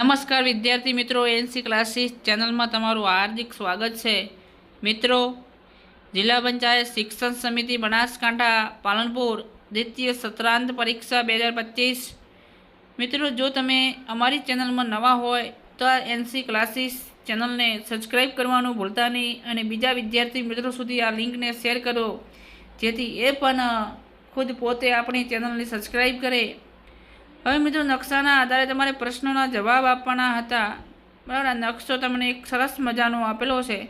નમસ્કાર વિદ્યાર્થી મિત્રો એનસી ક્લાસીસ ચેનલમાં તમારું હાર્દિક સ્વાગત છે. મિત્રો, જિલ્લા પંચાયત શિક્ષણ સમિતિ બનાસકાંઠા, પાલનપુર દ્વિતીય સત્રાંત પરીક્ષા બે હજાર પચીસ. મિત્રો, જો તમે અમારી ચેનલમાં નવા હોય, તો આ એનસી ક્લાસીસ ચેનલને સબસ્ક્રાઈબ કરવાનું ભૂલતા નહીં અને બીજા વિદ્યાર્થી મિત્રો સુધી આ લિંકને શેર કરો, જેથી એ પણ ખુદ પોતે આપણી ચેનલને સબસ્ક્રાઈબ કરે. હવે મિત્રો, નકશાના આધારે તમારે પ્રશ્નોના જવાબ આપવાના હતા. બરાબર નકશો તમને એક સરસ મજાનો આપેલો છે.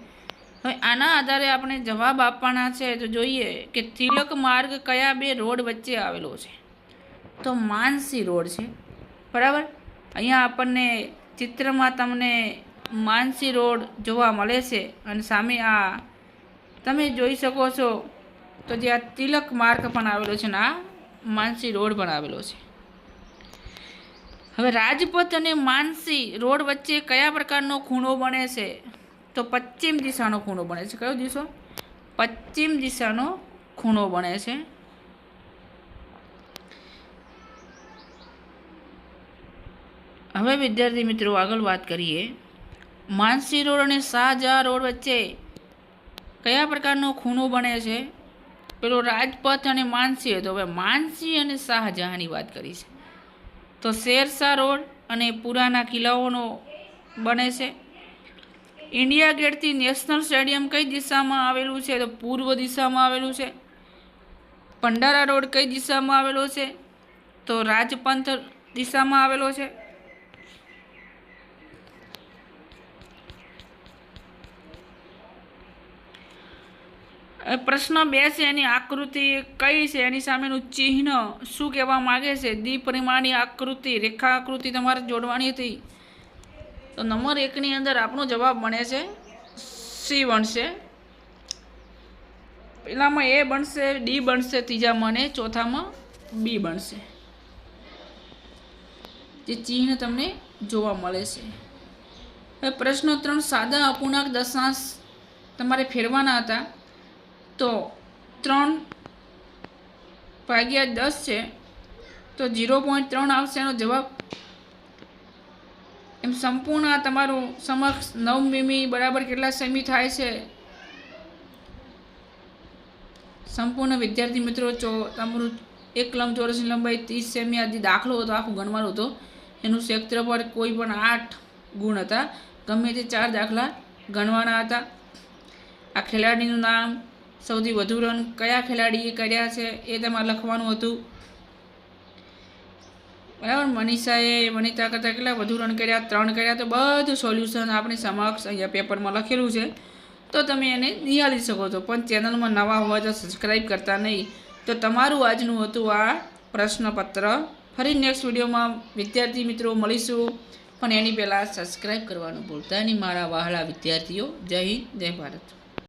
હવે આના આધારે આપણે જવાબ આપવાના છે. તો જોઈએ કે તિલક માર્ગ કયા બે રોડ વચ્ચે આવેલો છે. તો માનસી રોડ છે. બરાબર? અહીંયા આપણને ચિત્રમાં તમને માનસી રોડ જોવા મળે છે. અને સામે આ, તમે જોઈ શકો છો. તો જે આ તિલક માર્ગ પણ આવેલો છે ને, આ માનસી રોડ પણ આવેલો છે. હવે રાજપથ અને માનસી રોડ વચ્ચે કયા પ્રકારનો ખૂણો બને છે? તો પશ્ચિમ દિશાનો ખૂણો બને છે. કયો દિશો? પશ્ચિમ દિશાનો ખૂણો બને છે. હવે વિદ્યાર્થી મિત્રો આગળ વાત કરીએ. માનસી રોડ અને શાહજહાં રોડ વચ્ચે કયા પ્રકારનો ખૂણો બને છે? પેલો રાજપથ અને માનસી હતો. હવે માનસી અને શાહજહાંની વાત કરી છે તો શેરશાહ રોડ અને પુરાના કિલ્લાઓનો બને છે. ઇન્ડિયા ગેટથી નેશનલ સ્ટેડિયમ કઈ દિશામાં આવેલું છે? તો પૂર્વ દિશામાં આવેલું છે. ભંડારા રોડ કઈ દિશામાં આવેલો છે? તો રાજપંથ દિશામાં આવેલો છે. પ્રશ્ન બે છે, એની આકૃતિ કઈ છે? એની સામેનું ચિહ્ન શું કહેવા માગે છે? દ્વિપરિમાણી આકૃતિ રેખા આકૃતિ તમારે જોડવાની હતી. તો નંબર એકની અંદર આપણો જવાબ બને છે, સી બનશે. પહેલામાં એ બનશે, ડી બનશે ત્રીજામાં અને ચોથામાં બી બનશે. જે ચિહ્ન તમને જોવા મળે છે. હવે પ્રશ્ન ત્રણ, સાદા અપૂર્ણાંક દશાંશ તમારે ફેરવાના હતા. તો ત્રણ ભાગ્યા દસ છે, તો ઝીરો પોઈન્ટ ત્રણ આવશે એનો જવાબ. એમ સંપૂર્ણ તમારું સમક્ષ નવ મીમી બરાબર કેટલા સેમી થાય છે? સંપૂર્ણ વિદ્યાર્થી મિત્રો ચો તમારું એક લંબચોરસની લંબાઈ ત્રીસ સેમી આજે દાખલો હતો, આખું ગણવાનો હતો, એનું ક્ષેત્રફળ કોઈ પણ આઠ ગુણ હતા. ગમે તે ચાર દાખલા ગણવાના હતા. આ ખેલાડીનું નામ સૌથી વધુ રન કયા ખેલાડીએ કર્યા છે એ તમારે લખવાનું હતું. બરાબર? મનીષાએ વનિતા કરતાં કેટલા વધુ રન કર્યા? ત્રણ કર્યા. તો બધું સોલ્યુશન આપણી સમક્ષ અહીંયા પેપરમાં લખેલું છે. તો તમે એને નિહાળી શકો છો. પણ ચેનલમાં નવા હોય તો સબસ્ક્રાઈબ કરતા નહીં. તો તમારું આજનું હતું આ પ્રશ્નપત્ર. ફરી નેક્સ્ટ વિડીયોમાં વિદ્યાર્થી મિત્રો મળીશું. પણ એની પહેલાં સબસ્ક્રાઈબ કરવાનું ભૂલતા નહીં, મારા વહાલા વિદ્યાર્થીઓ. જય હિન્દ, જય ભારત.